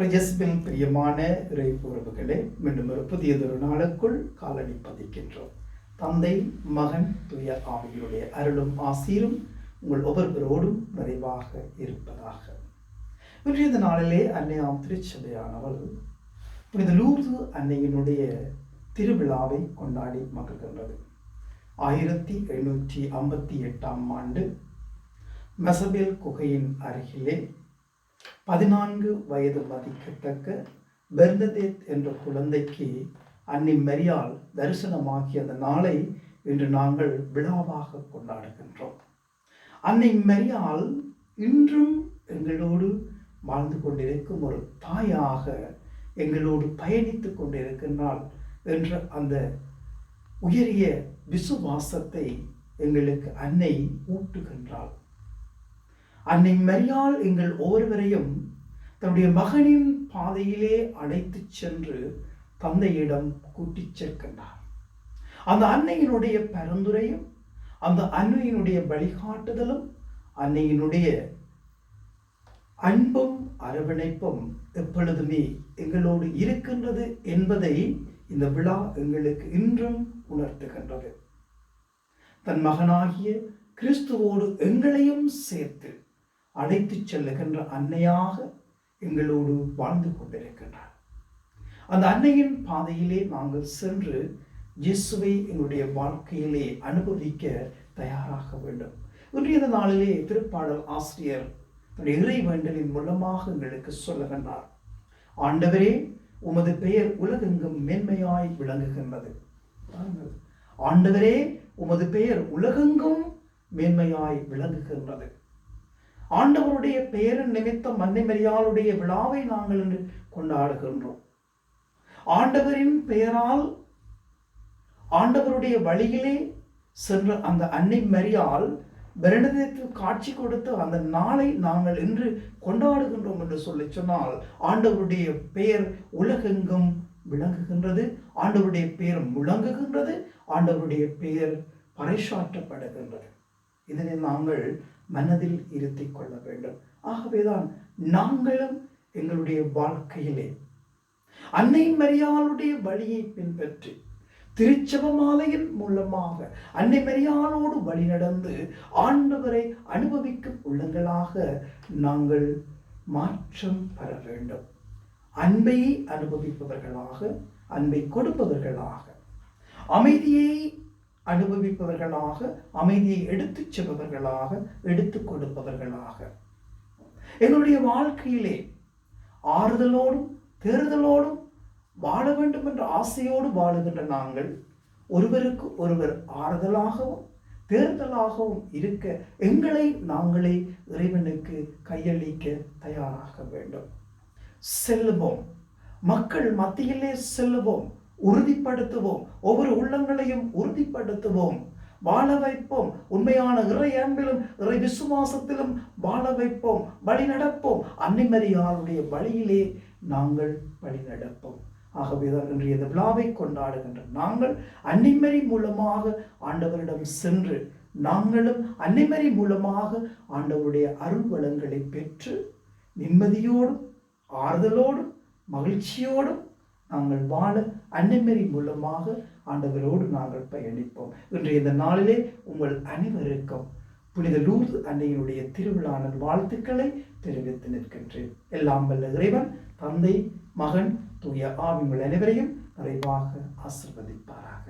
பிரஜஸ்மின் பிரியமான இறை உறவுகளே மீண்டும் ஒரு புதியதொரு நாளுக்குள் காலடி பதிக்கின்றோம். தந்தை மகன் துய ஆவியுடைய அருளும் ஆசீரும் உங்கள் ஒவ்வொருவரோடும் நிறைவாக இருப்பதாக. இன்றைய இந்த நாளிலே அன்னையாம் திருச்சபையானவள் புனித லூர்து அன்னையினுடைய திருவிழாவை கொண்டாடி மகிழ்கின்றது. ஆயிரத்தி எழுநூற்றி ஐம்பத்தி எட்டாம் ஆண்டு மெசபேல் குகையின் அருகிலே பதினான்கு வயது மதிக்கத்தக்க பெர்னதேத் என்ற குழந்தைக்கு அன்னி மரியால் தரிசனமாகிய அந்த நாளை இன்று நாங்கள் விழாவாக கொண்டாடுகின்றோம். அன்னை மரியால் இன்றும் எங்களோடு வாழ்ந்து கொண்டிருக்கும் ஒரு தாயாக எங்களோடு பயணித்து கொண்டிருக்கின்றாள் என்ற அந்த உயரிய விசுவாசத்தை எங்களுக்கு அன்னை ஊட்டுகின்றாள். அன்னை மரியால் எங்கள் ஒவ்வொருவரையும் தன்னுடைய மகனின் பாதையிலே அழைத்து சென்று தந்தையிடம் கூட்டிச் சேர்க்கின்றார். அந்த அன்னையினுடைய பரிந்துரையும் அந்த அன்னையினுடைய வழிகாட்டுதலும் அன்னையினுடைய அன்பும் அரவணைப்பும் எப்பொழுதுமே எங்களோடு இருக்கின்றது என்பதை இந்த விழா எங்களுக்கு இன்றும் உணர்த்துகின்றது. தன் மகனாகிய கிறிஸ்துவோடு எங்களையும் சேர்த்து அழைத்துச் செல்லுகின்ற அன்னையாக எங்களோடு வாழ்ந்து கொண்டிருக்கின்றார். அந்த அன்னையின் பாதையிலே நாங்கள் சென்று இயேசுவை எங்களுடைய வாழ்க்கையிலே அனுபவிக்க தயாராக வேண்டும். இன்றைய நாளிலே திருப்பாடல் ஆசிரியர் தன்னுடைய இறை வேண்டலின் மூலமாக எங்களுக்கு சொல்லுகின்றார். ஆண்டவரே உமது பெயர் உலகெங்கும் மேன்மையாய் விளங்குகின்றது. ஆண்டவரே உமது பெயர் உலகெங்கும் மேன்மையாய் விளங்குகின்றது. ஆண்டவருடைய பெயரின் நிமித்தம் அன்னை மரியாளுடைய விழாவை நாங்கள் இன்று கொண்டாடுகின்றோம். ஆண்டவரின் பெயரால் ஆண்டவருடைய வழியிலே சென்ற அந்த அன்னை மரியால் பெருணதத்தில் காட்சி கொடுத்த அந்த நாளை நாங்கள் இன்று கொண்டாடுகின்றோம் என்று சொல்லி சொன்னால் ஆண்டவருடைய பெயர் உலகெங்கும் விளங்குகின்றது ஆண்டவருடைய பெயர் முழங்குகின்றது ஆண்டவருடைய பெயர் பறைசாற்றப்படுகின்றது. இதனை நாங்கள் மனதில் இருத்திக் கொள்ள வேண்டும். ஆகவேதான் நாங்களும் எங்களுடைய வாழ்க்கையிலே அன்னை மரியாளுடைய வழியை பின்பற்றி திருச்செபமாலையின் மூலமாக அன்னை மரியாளோடு வழி நடந்து ஆண்டவரை அனுபவிக்கும் உள்ளங்களாக நாங்கள் மாற்றம் பெற வேண்டும். அன்பை அனுபவிப்பவர்களாக அன்பை கொடுப்பவர்களாக அமைதியை அனுபவிப்பவர்களாக அமைதியை எடுத்துச் செல்பவர்களாக எடுத்துக் கொடுப்பவர்களாக. எங்களுடைய வாழ்க்கையிலே ஆறுதலோடும் தேறுதலோடும் வாழ வேண்டும் என்ற ஆசையோடு வாழுகின்ற நாங்கள் ஒருவருக்கு ஒருவர் ஆறுதலாகவும் தேர்தலாகவும் இருக்க எங்களை நாங்களே இறைவனுக்கு கையளிக்க தயாராக வேண்டும். செல்லுவோம். மக்கள் மத்தியிலே செல்லுவோம். உறுதிப்படுத்துவோம். ஒவ்வொரு உள்ளங்களையும் உறுதிப்படுத்துவோம். வாழ வைப்போம். உண்மையான இறை அன்பிலும் இறை விசுவாசத்திலும் வாழ வைப்போம். வழி நடப்போம். அன்னிமரியாருடைய வழியிலே நாங்கள் வழி நடப்போம். ஆகவேதான் இன்றைய இந்த விழாவை கொண்டாடுகின்ற நாங்கள் அன்னிமரி மூலமாக ஆண்டவரிடம் சென்று நாங்களும் அன்னிமரி மூலமாக ஆண்டவருடைய அருள் வளங்களை பெற்று நிம்மதியோடும் ஆறுதலோடும் மகிழ்ச்சியோடும் நாங்கள் வாழ அன்னைமரி மூலமாக ஆண்டவரோடு நாங்கள் பயணிப்போம். இன்றைய இந்த நாளிலே உங்கள் அனைவருக்கும் புனித லூர்து அன்னையினுடைய திருவிழான வாழ்த்துக்களை தெரிவித்து நிற்கின்றேன். எல்லாம் வல்ல இறைவன் தந்தை மகன் தூய ஆவிங்கள் அனைவரையும் நிறைவாக ஆசிர்வதிப்பாராக.